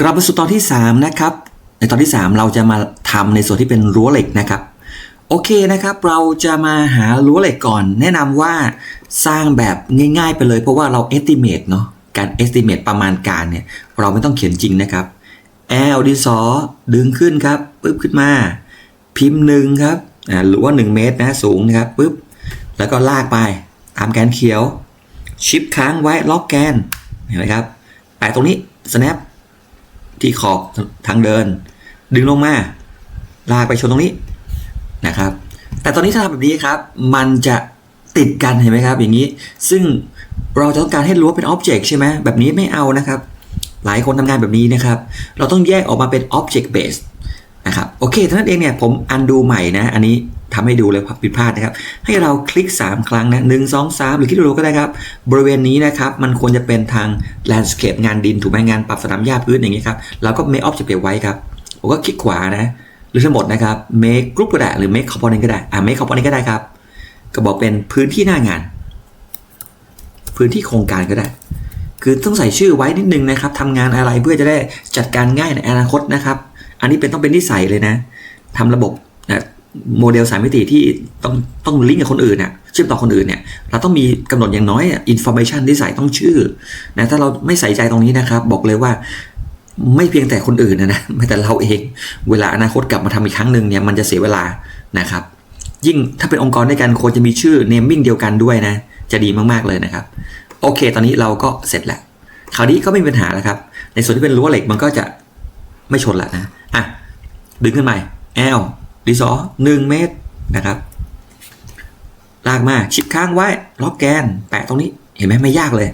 กลับมาสู่ตอนที่ 3 นะครับ ในตอนที่ 3 เราจะมาทำในส่วนที่เป็นรั้วเหล็กนะครับ โอเคนะครับ เราจะมาหารั้วเหล็กก่อน แนะนำว่าสร้างแบบง่าย ๆ ไปเลยเพราะว่าเรา estimate เนาะการ estimate ประมาณการเนี่ย เราไม่ต้องเขียนจริงนะครับแอลดินสอดึงขึ้นครับปึ๊บขึ้นมา พิมพ์หนึ่งครับอ่าหรือว่า 1 เมตรนะสูงนะครับปึ๊บแล้วก็ลากไปตามแกนเขียวชิปค้างไว้ล็อกแกนเห็นไหมครับแปะตรงนี้ snap ที่ขอบทางเดิน ดึงลงมา ลากไปชนตรงนี้นะครับ แต่ตอนนี้ถ้าทำแบบนี้ครับ มันจะติดกันเห็นไหมครับ อย่างนี้ ซึ่งเราจะต้องการให้รั้วเป็นอ็อบเจกต์ใช่ไหมแบบนี้ไม่เอานะครับ หลายคนทำงานแบบนี้นะครับ เราต้องแยกออกมาเป็น object based นะครับ โอเคทั้งนั้นเองเนี่ยผมอันดูใหม่นะ อันนี้ ทำให้ดูเลยผิดพลาดนะครับ ให้เราคลิก 3 ครั้งนะหนึ่งสองสามหรือคลิกดูก็ได้ครับ บริเวณนี้นะครับ มันควรจะเป็นทาง landscape งานดินถูกไหมงานปรับสนามหญ้าพื้นอย่างนี้ครับเราก็ make object ไว้ครับผมก็คลิกขวานะ หรือทั้งหมดนะครับ make group ก็ได้หรือ make component ก็ได้อ่า make component ก็ได้ครับ ก็บอกเป็นพื้นที่หน้างาน พื้นที่โครงการก็ได้คือต้องใส่ชื่อไว้นิดนึงนะครับทำงานอะไรเพื่อจะได้จัดการง่ายในอนาคตนะครับ อันนี้เป็นต้องเป็นนิสัยเลยนะทำระบบนะ โมเดลสามมิติที่ต้องต้องลิงก์กับคนอื่นน่ะเชื่อมต่อคนอื่นเนี่ยเราต้องมีกำหนดอย่างน้อยอินโฟ a t ชันที่ใส่ต้องชื่อนะถ้าเราไม่ใส่ใจตรงนี้นะครับ บอกเลยว่าไม่เพียงแต่คนอื่นนะนะแม้แต่เราเองเวลาอนาคตกลับมาทำอีกครั้งหนึ่งเนี่ยมันจะเสียเวลานะครับ ยิ่งถ้าเป็นองค์กรด้วยกันควรจะมีชื่อ naming เดียวกันด้วยนะ จะดีมากๆเลยนะครับ โอเค ตอนนี้เราก็เสร็จแล้วคราวนี้ก็ไม่มีปัญหาแล้วครับ ในส่วนที่เป็นรั้วเหล็กมันก็จะไม่ชนละนะอะดึงขึ้นใหม่ L ดีซอหนึ่งเมตรนะครับ ลากมาชิปค้างไว้ล็อกแกน แปะตรงนี้เห็นไหมไม่ยากเลย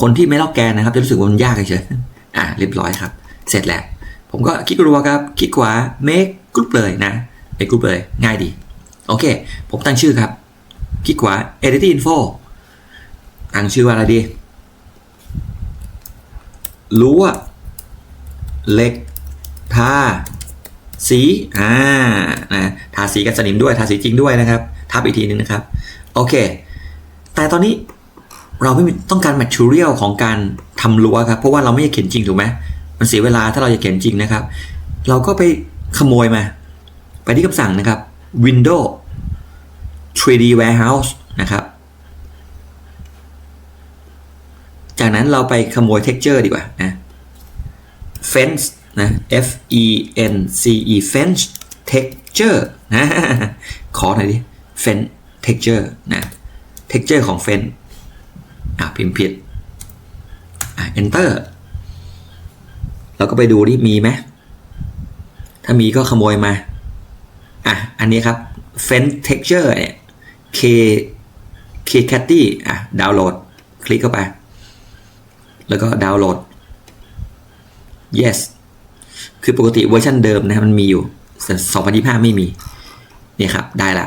คนที่ไม่ล็อกแกนนะครับ จะรู้สึกว่ามันยากเฉยๆอะเรียบร้อยครับ เสร็จแล้วผมก็คลิกรัวครับคลิกขวา make group เลยนะ make group เลยง่ายดี โอเค ผมตั้งชื่อครับคลิกขวา edit info ตั้งชื่อว่าอะไรดีรั้วเล็กท่า สีอ่านะทาสีกันสนิมด้วยทาสีจริงด้วยนะครับ ทับอีกทีนึงนะครับโอเค แต่ตอนนี้เราไม่ต้องการ material ของการทำรั้วครับ เพราะว่าเราไม่ได้เขียนจริงถูกไหมมันเสียเวลาถ้าเราจะเขียนจริงนะครับ เราก็ไปขโมยมา ไปที่คำสั่งนะครับ Windows 3D Warehouse นะครับ จากนั้นเราไปขโมย texture ดีกว่านะ fence นะ f e n c e fence texture นะขอหน่อยดิ fence texture นะ texture ของ fence อะพิมพ์ผิดอะ enter เราก็ไปดูดิมีไหมถ้ามีก็ขโมยมา อะ อันนี้ครับ fence texture เนี่ย k k c a t t y อะดาวน์โหลด คลิกเข้าไป แล้วก็ดาวน์โหลด yes คือปกติเวอร์ชันเดิมนะครับมันมีอยู่แต่2025 ไม่มีเนี่ยครับได้ละ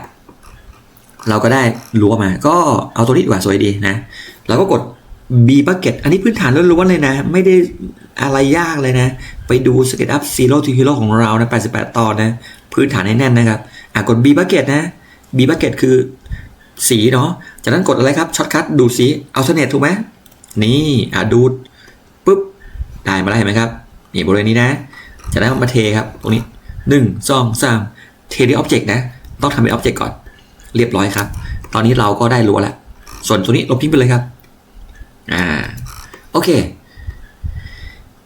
เราก็ได้รั้วมา ก็เอาตัวนี้ดีกว่าสวยดีนะเราก็กด B bucket อันนี้พื้นฐานล้วนๆเลยนะ ไม่ได้อะไรยากเลยนะ ไปดู Skate Up Zero to Hero ของเรานะ 88 ตอนนะ พื้นฐานให้แน่นนะครับ อะกด B bucket นะ B bucket คือสีเนาะ จากนั้นกดอะไรครับ ช็อตคัทดูสีเอาเทเนตถูกไหมนี่ อะดูดปุ๊บ ได้มาแล้วเห็นไหมครับ นี่บริเวณนี้นะ จากนั้นมาเทครับตรงนี้หนึ่งสองสามเทที่ออบเจกต์นะ ต้องทำเป็นออบเจกต์ก่อน เรียบร้อยครับ ตอนนี้เราก็ได้รั้วแล้ว ส่วนตัวนี้ลบทิ้งไปเลยครับ อ่า โอเค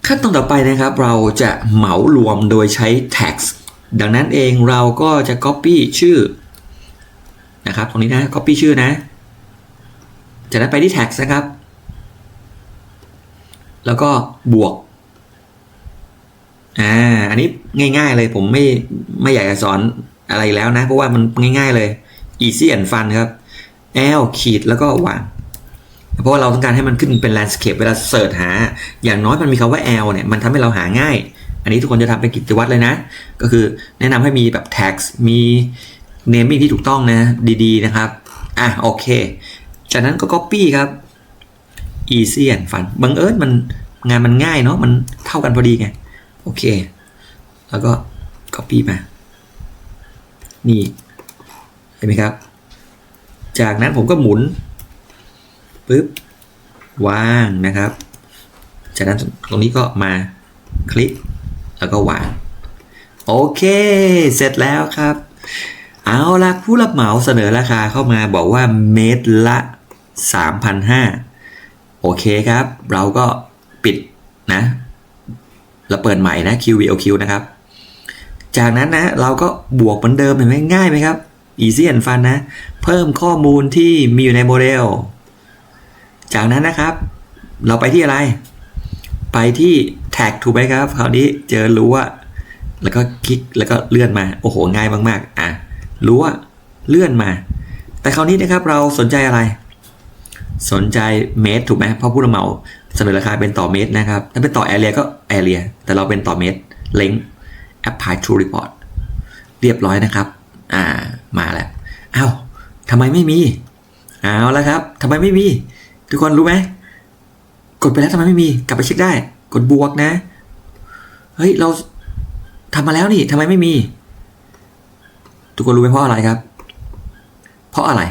ขั้นตอนต่อไปนะครับ เราจะเหมารวมโดยใช้ tax ดังนั้นเองเราก็จะ copy ชื่อ นะครับ ตรงนี้นะ copy ชื่อนะ จากนั้นไปที่ tax นะครับ แล้วก็บวก อ่า อันนี้ง่าย ๆ เลยผมไม่ไม่อยากจะสอนอะไรแล้วนะ เพราะว่ามันง่าย ๆ เลย easy and fun ครับ l ขีดแล้วก็วางเพราะว่าเราต้องการให้มันขึ้นเป็น landscape เวลาเสิร์ชหา อย่างน้อยมันมีคำว่า l เนี่ย มันทำให้เราหาง่าย อันนี้ทุกคนจะทำเป็นกิจวัตรเลยนะ ก็คือแนะนำให้มีแบบ tax มี naming ที่ถูกต้องนะ ดีๆ นะครับ อะ โอเค จากนั้นก็ copy ครับ easy and fun บังเอิญมันงานมันง่ายเนาะ มันเท่ากันพอดีไง โอเค แล้วก็ copy มา นี่ เห็นไหมครับ จากนั้นผมก็หมุนปึ๊บวางนะครับ จากนั้นตรงนี้ก็มาคลิกแล้วก็วาง โอเค เสร็จแล้วครับ เอาละผู้รับเหมาเสนอราคาเข้ามาบอกว่าเมตรละ 3,500 โอเคครับ เราก็ปิดนะ เราเปิดใหม่นะ QVOQ นะครับ จากนั้นนะเราก็บวกเหมือนเดิมเห็นไหมง่ายไหมครับ easy and fun นะ เพิ่มข้อมูลที่มีอยู่ในโมเดล จากนั้นนะครับ เราไปที่อะไร ไปที่แท็กถูกไหมครับ คราวนี้เจอรู้ว่า แล้วก็คลิกแล้วก็เลื่อนมา โอ้โห ง่ายมากๆ อะ รู้ว่าเลื่อนมา แต่คราวนี้นะครับเราสนใจอะไร สนใจเมตรถูกไหมเพราะผู้รับเหมา เสนอราคาเป็นต่อเมตรนะครับ ถ้าเป็นต่อแอเรียก็แอเรียแต่เราเป็นต่อเมตรเล้ง apply to report เรียบร้อยนะครับ อ่ามาแล้วอ้าวทำไมไม่มีเอาแล้วครับทำไมไม่มี ทุกคนรู้ไหมกดไปแล้วทำไมไม่มี กลับไปเช็คได้ กดบวกนะ เฮ้ย เราทำมาแล้วนี่ทำไมไม่มี ทุกคนรู้ไหมเพราะอะไรครับ เพราะอะไร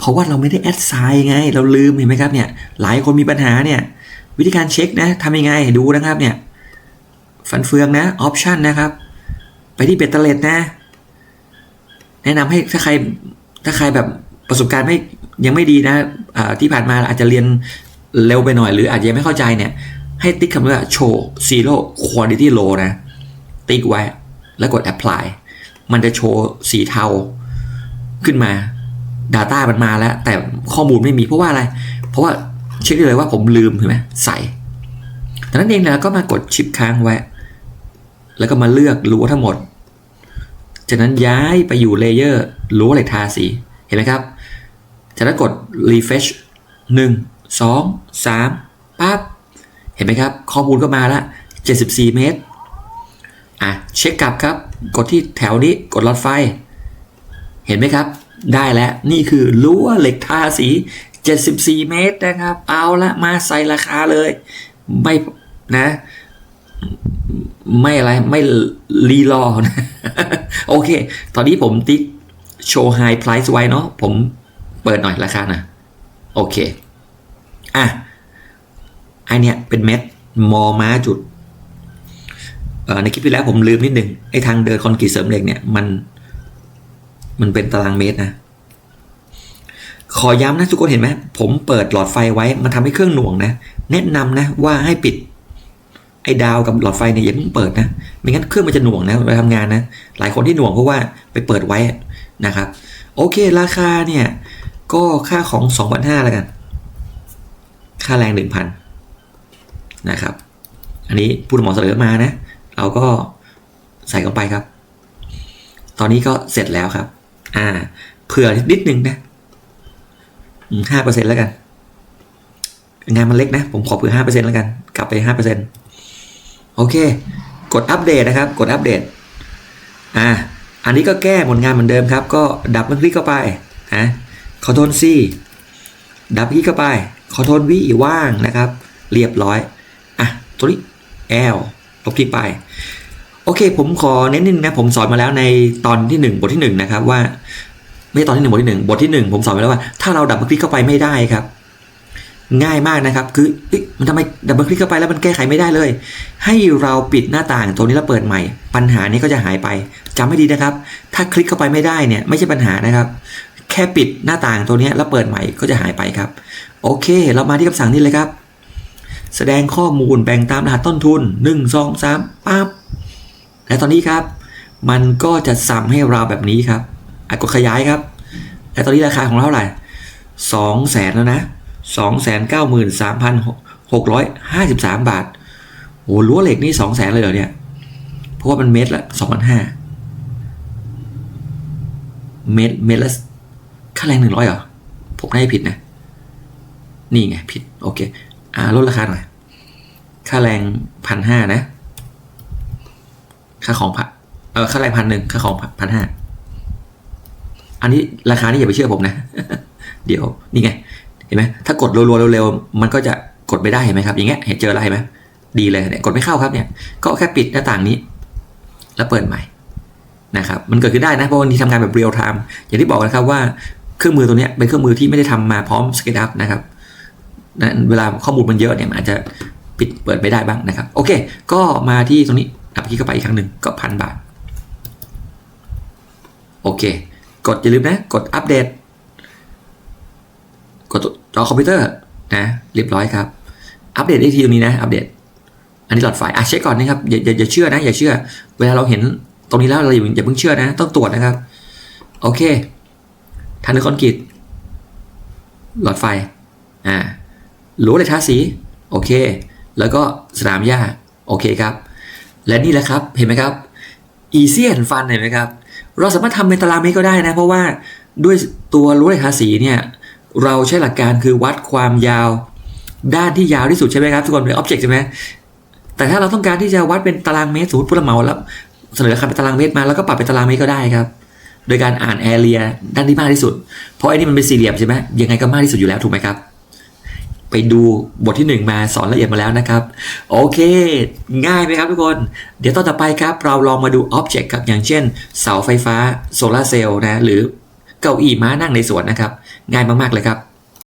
เพราะว่าเราไม่ได้แอดไซน์ไง เราลืมเห็นไหมครับเนี่ย หลายคนมีปัญหาเนี่ย วิธีการเช็คนะทำยังไงดูนะครับเนี่ย ฟันเฟืองนะออปชันนะครับ ไปที่เบตเตอร์เลตนะ แนะนำให้ถ้าใครถ้าใครแบบประสบการณ์ไม่ยังไม่ดีนะอ่าที่ผ่านมาอาจจะเรียนเร็วไปหน่อย หรืออาจจะยังไม่เข้าใจเนี่ย ให้ติ๊กคำว่า show zero quality low นะ ติ๊กไว้แล้วกด apply มันจะโชว์สีเทาขึ้นมา Data มันมาแล้ว แต่ข้อมูลไม่มีเพราะว่าอะไร เพราะว่าเช็คได้เลยว่าผมลืมเห็นไหมใส่ดังนั้นเองนะก็มากดชิปค้างไว้ แล้วก็มาเลือกรั้วทั้งหมด จากนั้นย้ายไปอยู่เลเยอร์รั้วเหล็กทาสี เห็นไหมครับจากนั้นกด refresh 1 2 3ปั๊บเห็นไหมครับ ข้อมูลก็มาแล้ว74 เมตร อะ เช็คกลับครับ กดที่แถวนี้กดหลอดไฟ เห็นไหมครับ ได้แล้วนี่คือรั้วเหล็กทาสี 74 เมตรนะครับ เอาละมาใส่ราคาเลย ไม่นะ ไม่อะไรไม่รีรอนะโอเค ตอนนี้ผมติ๊กโชว์ไฮ p พ i c e ไว้เนาะผมเปิดหน่อยราคานะโอเค อะไอเนี้ยเป็นเม็ดมอม้าจุดเอ่อในคลิปที่แล้วผมลืมนิดหนึ่งไอ้ทางเดินคอนกรีตเสริมเหล็กเนี่ยมัน มันเป็นตารางเมตรนะ ขอย้ำนะทุกคนเห็นไหมผมเปิดหลอดไฟไว้มันทำให้เครื่องหน่วงนะ แนะนำนะว่าให้ปิด ไอ้ดาวกับหลอดไฟเนี่ยอย่าเพิ่งเปิดนะ ไม่งั้นเครื่องมันจะหน่วงนะเวลาทำงานนะ หลายคนที่หน่วงเพราะว่าไปเปิดไว้นะครับ โอเค ราคาเนี่ย ก็ค่าของ2,500แล้วกัน ค่าแรง1,000นะครับ อันนี้ผู้หมาเสนอมานะ เราก็ใส่เข้าไปครับ ตอนนี้ก็เสร็จแล้วครับ อ่า เผื่อนิดนึงนะห้าเปอร์เซ็นต์แล้วกัน งานมันเล็กนะ ผมขอเผื่อห้าเปอร์เซ็นต์แล้วกัน กลับไปห้าเปอร์เซ็นต์โอเค กดอัปเดตนะครับ กดอัปเดต อ่า อันนี้ก็แก้ผลงานเหมือนเดิมครับ ก็ดับมันคลิกเข้าไปนะคอโทนซี่ดับคลิกเข้าไปคอโทนวีว่างนะครับ เรียบร้อย อะ ตัวนี้ L ลบคลิกไป อเคผมขอเน้นนิดนึงนะผมสอนมาแล้วในตอนที่ 1 บทที่ 1 นะครับว่า ไม่ใช่ตอนที่ 1 บทที่ 1 บทที่ 1 ผมสอนไปแล้วว่าถ้าเราดับเบิลคลิกเข้าไปไม่ได้ครับ ง่ายมากนะครับ คือมันทำไมดับเบิลคลิกเข้าไปแล้วมันแก้ไขไม่ได้เลย ให้เราปิดหน้าต่างตัวนี้แล้วเปิดใหม่ ปัญหานี้ก็จะหายไปจำให้ดีนะครับ ถ้าคลิกเข้าไปไม่ได้เนี่ยไม่ใช่ปัญหานะครับ แค่ปิดหน้าต่างตัวนี้แล้วเปิดใหม่ก็จะหายไปครับ โอเค เรามาที่คำสั่งนี้เลยครับ แสดงข้อมูลแบ่งตามรหัสต้นทุน 1 2 3ปั๊บ และตอนนี้ครับ มันก็จะซ้ำให้เราแบบนี้ครับอะกดขยายครับ และตอนนี้ราคาของเราเท่าไหร่สองแสนแล้วนะสองแสนเก้าหมื่นสามพันหกร้อยห้าสิบสามบาทโอ้รั้วเหล็กนี่สองแสนเลยเหรอเนี่ย เพราะว่ามันเมตรละสองพันห้าเมตรเมตรละค่าแรงหนึ่งร้อยเหรอ ผมน่าจะผิดนะ นี่ไง ผิด โอเค อ่าลดราคาหน่อย ค่าแรงพันห้านะ ค่าของพันเออค่าแรงพันหนึ่งค่าของพันห้าอันนี้ราคานี่อย่าไปเชื่อผมนะ เดี๋ยวนี่ไงเห็นไหมถ้ากดรัวๆเร็วๆมันก็จะกดไม่ได้เห็นไหมครับ อย่างเงี้ยเห็นเจอแล้วเห็นไหมดีเลยเนี่ยกดไม่เข้าครับเนี่ย ก็แค่ปิดหน้าต่างนี้ แล้วเปิดใหม่นะครับ มันเกิดขึ้นได้นะเพราะวันนี้ทำงานแบบเรียลไทม์อย่างที่บอกนะครับว่าเครื่องมือตัวนี้เป็นเครื่องมือที่ไม่ได้ทำมาพร้อมสเกตอัพนะครับนะเวลาข้อมูลมันเยอะเนี่ยมันอาจจะปิดเปิดไม่ได้บ้างนะครับ โอเค ก็มาที่ตรงนี้ อัพคีย์เข้าไปอีกครั้งหนึ่งก็พันบาท โอเค กดอย่าลืมนะ กดอัปเดต กดจอคอมพิวเตอร์นะเรียบร้อยครับ อัปเดตได้ทีตรงนี้นะอัปเดต อันนี้หลอดไฟอะเช็คก่อนนะครับอย่าอย่าอย่าเชื่อนะอย่าเชื่อ เวลาเราเห็นตรงนี้แล้วเราอย่าอย่าเพิ่งเชื่อนะ ต้องตรวจนะครับ โอเคทางเดินคอนกรีตหลอดไฟอ่ารั้วเล็กทาสี โอเค แล้วก็สนามหญ้า โอเคครับ และนี่แหละครับเห็นไหมครับ easy and fun เห็นไหมครับ เราสามารถทำเป็นตารางเมตรก็ได้นะ เพราะว่าด้วยตัวรั้วเหลทาสีเนี่ยเราใช้หลักการคือวัดความยาวด้านที่ยาวที่สุดใช่ไหมครับทุกคนเป็น object ใช่ไหมแต่ถ้าเราต้องการที่จะวัดเป็นตารางเมตรสมมติผู้รับเหมาแล้วเสนอราคาเป็นตารางเมตรมาแล้วก็ปรับเป็นตารางเมตรก็ได้ครับ โดยการอ่านแอเรียด้านที่มากที่สุด เพราะไอ้นี่มันเป็นสี่เหลี่ยมใช่ไหมยังไงก็มากที่สุดอยู่แล้วถูกไหมครับ ไปดูบทที่ 1 มาสอนละเอียดมาแล้วนะครับ โอเค ง่ายไหมครับทุกคน เดี๋ยวตอนต่อไปครับ เราลองมาดูอ็อบเจกต์ครับอย่างเช่น เสาไฟฟ้าโซลาเซลล์นะ หรือเก้าอี้ม้านั่งในสวนนะครับ ง่ายมาก ๆ เลยครับ